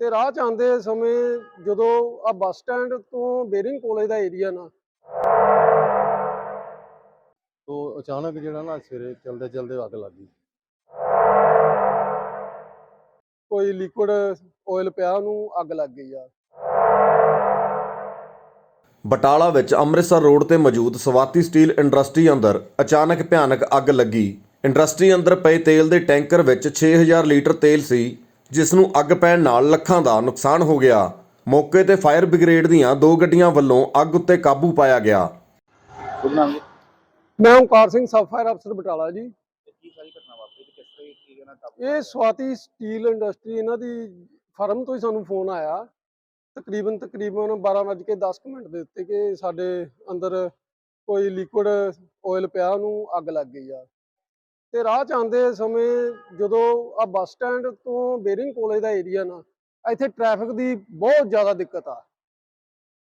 ਤੇ ਰਾਹ ਚ ਆਉਂਦੇ ਸਮੇਂ ਜਦੋਂ ਆ ਬੱਸ ਸਟੈਂਡ ਤੋਂ ਬੇਰਿੰਗ ਕਾਲਜ ਦਾ ਏਰੀਆ ਨਾ ਤੋ ਅਚਾਨਕ ਜਿਹੜਾ ਨਾ ਸਵੇਰੇ ਚਲਦੇ ਚਲਦੇ ਅੱਗ ਲੱਗ ਗਈ। ਕੋਈ ਲਿਕੁਇਡ ਆਇਲ ਪਿਆ ਉਹਨੂੰ ਅੱਗ ਲੱਗ ਗਈ ਆ। ਬਟਾਲਾ ਵਿੱਚ ਅੰਮ੍ਰਿਤਸਰ ਰੋਡ ਤੇ ਮੌਜੂਦ ਸਵਾਤੀ ਸਟੀਲ ਇੰਡਸਟਰੀ ਅੰਦਰ ਅਚਾਨਕ ਭਿਆਨਕ ਅੱਗ ਲੱਗੀ। ਇੰਡਸਟਰੀ ਅੰਦਰ ਪਏ ਤੇਲ ਦੇ ਟੈਂਕਰ ਵਿੱਚ 6000 ਲੀਟਰ ਤੇਲ ਸੀ। ਜਿਸ ਨੂੰ ਅੱਗ ਪੈਣ ਨਾਲ ਲੱਖਾਂ ਦਾ ਨੁਕਸਾਨ ਹੋ ਗਿਆ। ਮੌਕੇ ਤੇ ਫਾਇਰ ਬ੍ਰਿਗੇਡ ਦੀਆਂ ਦੋ ਗੱਡੀਆਂ ਵੱਲੋਂ ਅੱਗ ਉੱਤੇ ਕਾਬੂ ਪਾਇਆ ਗਿਆ। ਮੈਂ ਓਮਕਾਰ ਸਿੰਘ ਸਬ ਫਾਇਰ ਅਫਸਰ ਬਟਾਲਾ ਜੀ। ਕੀ ਸਾਰੀ ਘਟਨਾ ਵਾਪਰੀ ਤੇ ਕਿਸ ਤਰ੍ਹਾਂ ਕੀ ਇਹਨਾਂ ਕਾਬੂ ਇਹ ਸਵਾਤੀ ਸਟੀਲ ਇੰਡਸਟਰੀ ਇਹਨਾਂ ਦੀ ਫਰਮ ਤੋਂ ਹੀ ਸਾਨੂੰ ਫੋਨ ਆਇਆ। ਤਕਰੀਬਨ ਤਕਰੀਬਨ 12:10 ਮਿੰਟ ਦੇ ਉੱਤੇ ਕਿ ਸਾਡੇ ਅੰਦਰ ਕੋਈ ਲਿਕੁਇਡ ਆਇਲ ਪਿਆ ਉਹਨੂੰ ਅੱਗ ਲੱਗ ਗਈ ਆ। ਤੇ ਰਾਹ ਚ ਆਉਂਦੇ ਸਮੇਂ ਜਦੋਂ ਆ ਬੱਸ ਸਟੈਂਡ ਤੋਂ ਬੇਰਿੰਗ ਕਾਲਜ ਦਾ ਏਰੀਆ ਨਾ ਇੱਥੇ ਟ੍ਰੈਫਿਕ ਦੀ ਬਹੁਤ ਜ਼ਿਆਦਾ ਦਿੱਕਤ ਆ।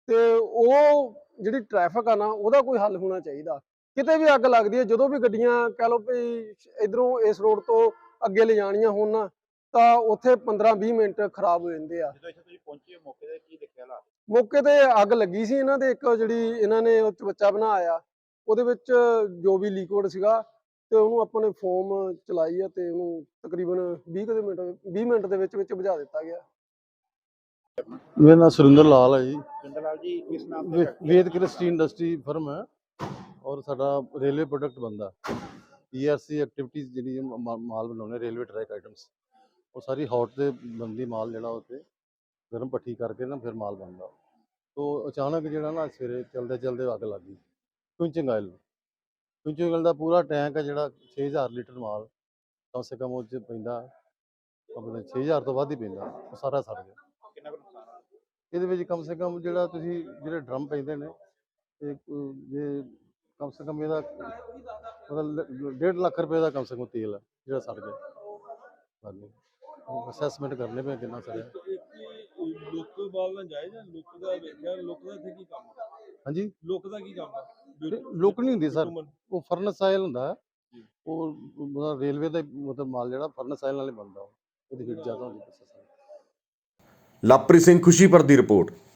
ਤੇ ਉਹ ਜਿਹੜੀ ਟ੍ਰੈਫਿਕ ਆ ਨਾ ਉਹਦਾ ਕੋਈ ਹੱਲ ਹੋਣਾ ਚਾਹੀਦਾ। ਕਿਤੇ ਵੀ ਅੱਗ ਲੱਗਦੀ ਹੈ ਜਦੋਂ ਵੀ ਗੱਡੀਆਂ ਕਹਿ ਲਓ ਵੀ ਇਧਰੋਂ ਇਸ ਰੋਡ ਤੋਂ ਅੱਗੇ ਲੈ ਜਾਣੀਆਂ ਹੋਣ ਨਾ ਤਾਂ ਉੱਥੇ 15-20 ਮਿੰਟ ਖਰਾਬ ਹੋ ਜਾਂਦੇ ਆ। ਜਦੋਂ ਇੱਥੇ ਤੁਸੀਂ ਪਹੁੰਚੇ ਹੋ ਮੌਕੇ ਤੇ ਕੀ ਦੇਖਿਆ ਹਾਲਾਤ? ਮੌਕੇ ਤੇ ਅੱਗ ਲੱਗੀ ਸੀ ਇਹਨਾਂ ਦੇ ਇੱਕ ਜਿਹੜੀ ਇਹਨਾਂ ਨੇ ਉਹ ਬੱਚਾ ਬਣਾਇਆ ਉਹਦੇ ਵਿੱਚ ਜੋ ਵੀ ਲਿਕੁਇਡ ਸੀਗਾ ਤੇ ਉਹਨੂੰ ਆਪਾਂ ਨੇ ਫੋਮ ਚਲਾਈ ਆ ਤੇ ਉਹਨੂੰ ਤਕਰੀਬਨ 20 ਕੁ ਦੇ ਮਿੰਟ 20 ਮਿੰਟ ਦੇ ਵਿੱਚ ਵਿੱਚ ਬੁਝਾ ਦਿੱਤਾ ਗਿਆ। ਮੇਰਾ ਨਾਮ ਸੁਰਿੰਦਰ ਲਾਲ ਹੈ ਜੀ। ਜਿੰਦਰ ਲਾਲ ਜੀ ਕਿਸ ਨਾਮ ਤੇ ਵੇਦ ਕ੍ਰਿਸਟੀ ਇੰਡਸਟਰੀ ਫਰਮ ਹੈ ਔਰ ਸਾਡਾ ਰੇਲਵੇ ਪ੍ਰੋਡਕਟ ਬੰਦਾ ਈਆਰਸੀ ਐਕਟੀਵਿਟੀਜ਼ ਜਿਹੜੀ ਮਾਲ ਬਣਾਉਣੇ ਰੇਲਵੇ ਟਰੈਕ ਆਈਟਮਸ ਉਹ ਸਾਰੀ ਹੌਟ ਤੇ ਬੰਦੀ ਮਾਲ ਜਿਹੜਾ ਉੱਤੇ ਗਰਮ ਪੱਠੀ ਕਰਕੇ ਨਾ ਫਿਰ ਮਾਲ ਬਣਦਾ। ਤੋ ਅਚਾਨਕ ਜਿਹੜਾ ਨਾ ਸਵੇਰੇ ਚਲਦੇ ਚਲਦੇ ਅੱਗ ਲੱਗ ਗਈ। ਕੁਇੰਚਿੰਗ ਆਇਲ ਆਇਲ ਦਾ ਪੂਰਾ ਟੈਂਕ ਹੈ ਜਿਹੜਾ 6000 ਲੀਟਰ ਮਾਲ ਕਮ ਸੇ ਕਮ ਉਹ 'ਚ ਪੈਂਦਾ ਆਪਣੇ 6000 ਤੋਂ ਵੱਧ ਹੀ ਪੈਂਦਾ ਉਹ ਸਾਰਾ ਸੜ ਗਿਆ। ਕਿੰਨਾ ਕੁ ਨੁਕਸਾਨ ਹੋਇਆ? ਇਹਦੇ ਵਿੱਚ ਕਮ ਸੇ ਕਮ ਜਿਹੜਾ ਤੁਸੀਂ ਜਿਹੜੇ ਡਰਮ ਪੈਂਦੇ ਨੇ ਇਹ ਕੋ- ਜੇ ਕਮ ਸੇ ਕਮ ਇਹਦਾ ਮਤਲਬ 1.5 ਲੱਖ ਰੁਪਏ ਦਾ ਕਮ ਸੇ ਕਮ ਤੇਲ ਹੈ ਜਿਹੜਾ ਸੜ ਗਿਆ। ਹਾਂਜੀ ਅਸੈਸਮੈਂਟ ਕਰਨੇ ਪਏ ਕਿੰਨਾ ਸੜਿਆ। ਲੁੱਕ ਬਾਲ ਨਾ ਜਾਏ ਜਾਂ ਲੁੱਕ ਦਾ ਵੇਖਿਆ ਲੁੱਕ ਦਾ ਇੱਥੇ ਕੀ ਕੰਮ ਆ? ਹਾਂਜੀ। ਲੁੱਕ ਦਾ ਕੀ ਕੰਮ ਆ? ਲੁੱਕ ਨਹੀਂ ਹੁੰਦੀ ਸਰ। ਉਹ ਫਰਨਸ ਆਇਲ ਹੁੰਦਾ। ਉਹ ਮਤਲਬ ਰੇਲਵੇ ਦਾ ਮਤਲਬ ਮਾਲ ਜਿਹੜਾ ਫਰਨਸ ਆਇਲ ਨਾਲ ਹੀ ਬਣਦਾ ਉਹ। ਉਹਦੀ ਹੀਟ ਜ਼ਿਆਦਾ ਹੁੰਦੀ ਲਵਪ੍ਰੀਤ ਸਿੰਘ ਖੁਸ਼ੀਪੁਰ ਦੀ ਰਿਪੋਰਟ।